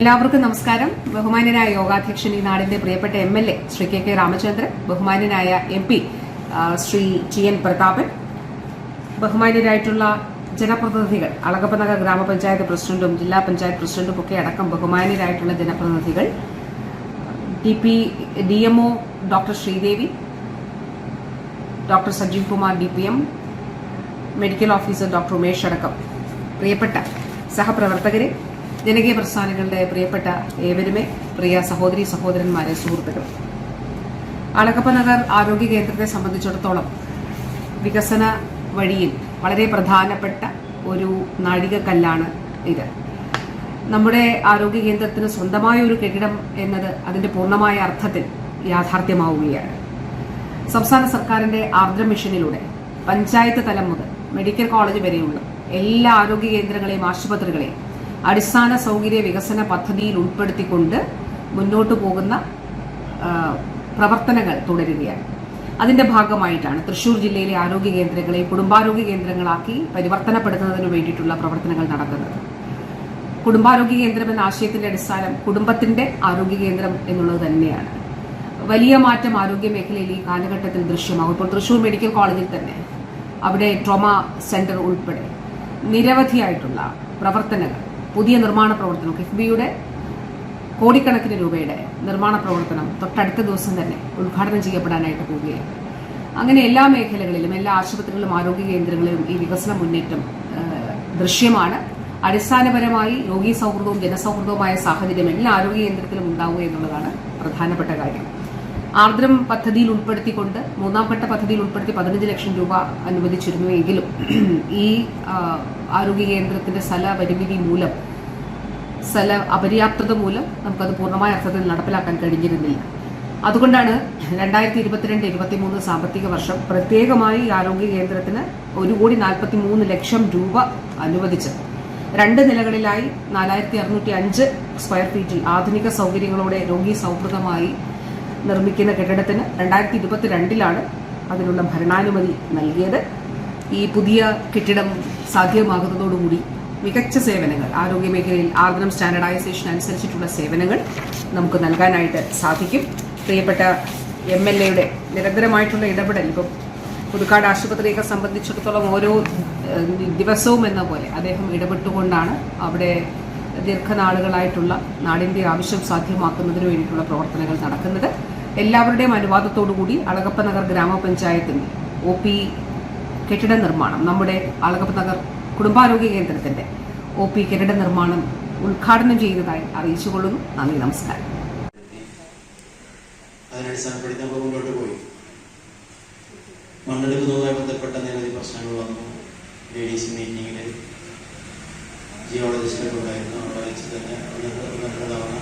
എല്ലാവർക്കും നമസ്കാരം. ബഹുമാന്യനായ യോഗാധ്യക്ഷൻ ഈ നാടിന്റെ പ്രിയപ്പെട്ട M L A Shri K K Ramachandran ബഹുമാന്യനായ M P Shri T N Prathapan ബഹുമാന്യരായിട്ടുള്ള ജനപ്രതിനിധികൾ അളകപ്പനഗർ ഗ്രാമപഞ്ചായത്ത് പ്രസിഡന്റും ജില്ലാ പഞ്ചായത്ത് പ്രസിഡന്റും ഒക്കെ അടക്കം ബഹുമാന്യരായിട്ടുള്ള ജനപ്രതിനിധികൾ D P D M O doctor Sreedevi doctor Sajeev Kumar D P M medical officer doctor Umesh അടക്കം പ്രിയപ്പെട്ട സഹപ്രവർത്തകരെ ജനകീയ പ്രസ്ഥാനങ്ങളുടെ പ്രിയപ്പെട്ട ഏവരുമേ പ്രിയ സഹോദരി സഹോദരന്മാരെ സുഹൃത്തുക്കൾ അളകപ്പ നഗർ ആരോഗ്യ കേന്ദ്രത്തെ സംബന്ധിച്ചിടത്തോളം വികസന വഴിയിൽ വളരെ പ്രധാനപ്പെട്ട ഒരു നാഴികക്കല്ലാണ് ഇത്. നമ്മുടെ ആരോഗ്യ കേന്ദ്രത്തിന് സ്വന്തമായ ഒരു കെട്ടിടം എന്നത് അതിന്റെ പൂർണമായ അർത്ഥത്തിൽ യാഥാർത്ഥ്യമാവുകയാണ്. സംസ്ഥാന സർക്കാരിന്റെ ആർദ്ര മിഷനിലൂടെ പഞ്ചായത്ത് തലം മുതൽ മെഡിക്കൽ കോളേജ് വരെയുള്ള എല്ലാ ആരോഗ്യ കേന്ദ്രങ്ങളെയും ആശുപത്രികളെയും അടിസ്ഥാന സൗകര്യ വികസന പദ്ധതിയിൽ ഉൾപ്പെടുത്തിക്കൊണ്ട് മുന്നോട്ടു പോകുന്ന പ്രവർത്തനങ്ങൾ തുടരുകയാണ്. അതിന്റെ ഭാഗമായിട്ടാണ് തൃശൂർ ജില്ലയിലെ ആരോഗ്യ കേന്ദ്രങ്ങളെ കുടുംബാരോഗ്യ കേന്ദ്രങ്ങളാക്കി പരിവർത്തനപ്പെടുത്തുന്നതിന് വേണ്ടിയിട്ടുള്ള പ്രവർത്തനങ്ങൾ നടക്കുന്നത്. കുടുംബാരോഗ്യ കേന്ദ്രം എന്ന ആശയത്തിന്റെ അടിസ്ഥാനം കുടുംബത്തിന്റെ ആരോഗ്യ കേന്ദ്രം എന്നുള്ളത് തന്നെയാണ്. വലിയ മാറ്റം ആരോഗ്യ മേഖലയിൽ ഈ കാലഘട്ടത്തിൽ ദൃശ്യമാകും. ഇപ്പോൾ തൃശൂർ മെഡിക്കൽ കോളേജിൽ തന്നെ അവിടെ ട്രോമ സെന്റർ ഉൾപ്പെടെ നിരവധിയായിട്ടുള്ള പ്രവർത്തനങ്ങൾ പുതിയ നിർമ്മാണ പ്രവർത്തനം കിഫ്ബിയുടെ കോടിക്കണക്കിന് രൂപയുടെ നിർമ്മാണ പ്രവർത്തനം തൊട്ടടുത്ത ദിവസം തന്നെ ഉദ്ഘാടനം ചെയ്യപ്പെടാനായിട്ട് പോവുകയാണ്. അങ്ങനെ എല്ലാ മേഖലകളിലും എല്ലാ ആശുപത്രികളിലും ആരോഗ്യ കേന്ദ്രങ്ങളിലും ഈ വികസന മുന്നേറ്റം ദൃശ്യമാണ്. അടിസ്ഥാനപരമായി രോഗീ സൗഹൃദവും ജനസൗഹൃദവുമായ സാഹചര്യം എല്ലാ ആരോഗ്യ കേന്ദ്രത്തിലും ഉണ്ടാവുക എന്നുള്ളതാണ് പ്രധാനപ്പെട്ട കാര്യം. ആർദ്രം പദ്ധതിയിൽ ഉൾപ്പെടുത്തിക്കൊണ്ട് മൂന്നാം ഘട്ട പദ്ധതിയിൽ ഉൾപ്പെടുത്തി പതിനഞ്ച് ലക്ഷം രൂപ അനുവദിച്ചിരുന്നുവെങ്കിലും ഈ ആരോഗ്യ കേന്ദ്രത്തിന്റെ സ്ഥല പരിമിതി മൂലം സ്ഥല അപര്യാപ്തത മൂലം നമുക്കത് പൂർണമായ അർത്ഥത്തിൽ നടപ്പിലാക്കാൻ കഴിഞ്ഞിരുന്നില്ല. അതുകൊണ്ടാണ് രണ്ടായിരത്തി ഇരുപത്തിരണ്ട് ഇരുപത്തിമൂന്ന് സാമ്പത്തിക വർഷം പ്രത്യേകമായി ആരോഗ്യ കേന്ദ്രത്തിന് ഒരു കോടി നാൽപ്പത്തി മൂന്ന് ലക്ഷം രൂപ അനുവദിച്ചത്. രണ്ട് നിലകളിലായി നാലായിരത്തി അറുന്നൂറ്റി അഞ്ച് സ്ക്വയർ ഫീറ്റിൽ ആധുനിക സൗകര്യങ്ങളോടെ രോഗി സൗഹൃദമായി നിർമ്മിക്കുന്ന കെട്ടിടത്തിന് രണ്ടായിരത്തി ഇരുപത്തിരണ്ടിലാണ് അതിനുള്ള ഭരണാനുമതി നൽകിയത്. ഈ പുതിയ കെട്ടിടം സാധ്യമാകുന്നതോടുകൂടി മികച്ച സേവനങ്ങൾ. ആരോഗ്യ മേഖലയിൽ ആർദ്രം സ്റ്റാൻഡർഡൈസേഷൻ അനുസരിച്ചിട്ടുള്ള സേവനങ്ങൾ നമുക്ക് നൽകാനായിട്ട് സാധിക്കും. പ്രിയപ്പെട്ട എം എൽ എയുടെ നിരന്തരമായിട്ടുള്ള ഇടപെടൽ ഇപ്പം പുതുക്കാട് ആശുപത്രിയൊക്കെ സംബന്ധിച്ചിടത്തോളം ഓരോ ദിവസവും എന്ന പോലെ അദ്ദേഹം ഇടപെട്ടുകൊണ്ടാണ് അവിടെ ദീർഘനാളുകളായിട്ടുള്ള നാടിന്റെ ആവശ്യം സാധ്യമാക്കുന്നതിന് വേണ്ടിയിട്ടുള്ള പ്രവർത്തനങ്ങൾ നടക്കുന്നത്. എല്ലാവരുടെയും അനുവാദത്തോടുകൂടി അളകപ്പ നഗർ ഗ്രാമപഞ്ചായത്തിന്റെ ഒ പി കെട്ടിട നിർമ്മാണം നമ്മുടെ അളകപ്പ നഗർ കുടുംബാരോഗ്യ കേന്ദ്രത്തിന്റെ ഒ പി കെട്ടിട നിർമ്മാണം ഉദ്ഘാടനം ചെയ്തതായി അറിയിച്ചുകൊള്ളുന്നു. നന്ദി നമസ്കാരം. അതിനടിസ്ഥാനപ്പെടുത്തി നമ്മൾ പോയി. മണ്ണെടുക്കുന്നതുമായി ബന്ധപ്പെട്ട നിരവധി പ്രശ്നങ്ങൾ വന്നു. ഡി ഡി മീറ്റിങ്ങിൽ ഉണ്ടായിരുന്നു അവിടെ വെച്ച് തന്നെ തവണ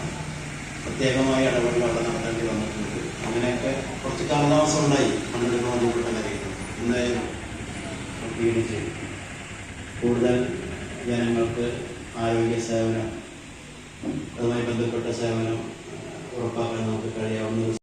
പ്രത്യേകമായ ഇടപെടൽ അവിടെ നടത്തേണ്ടി വന്നിട്ടുണ്ട്. അങ്ങനെയൊക്കെ കുറച്ച് കാലതാമസം ഉണ്ടായി. മണ്ണെടുക്കുമായി ബന്ധപ്പെട്ട കാര്യങ്ങൾ. എന്തായാലും ഡി ഡി കൂടുതൽ ജനങ്ങൾക്ക് ആരോഗ്യ സേവനം അതുമായി ബന്ധപ്പെട്ട സേവനം ഉറപ്പാക്കാൻ നമുക്ക് കഴിയാവുന്ന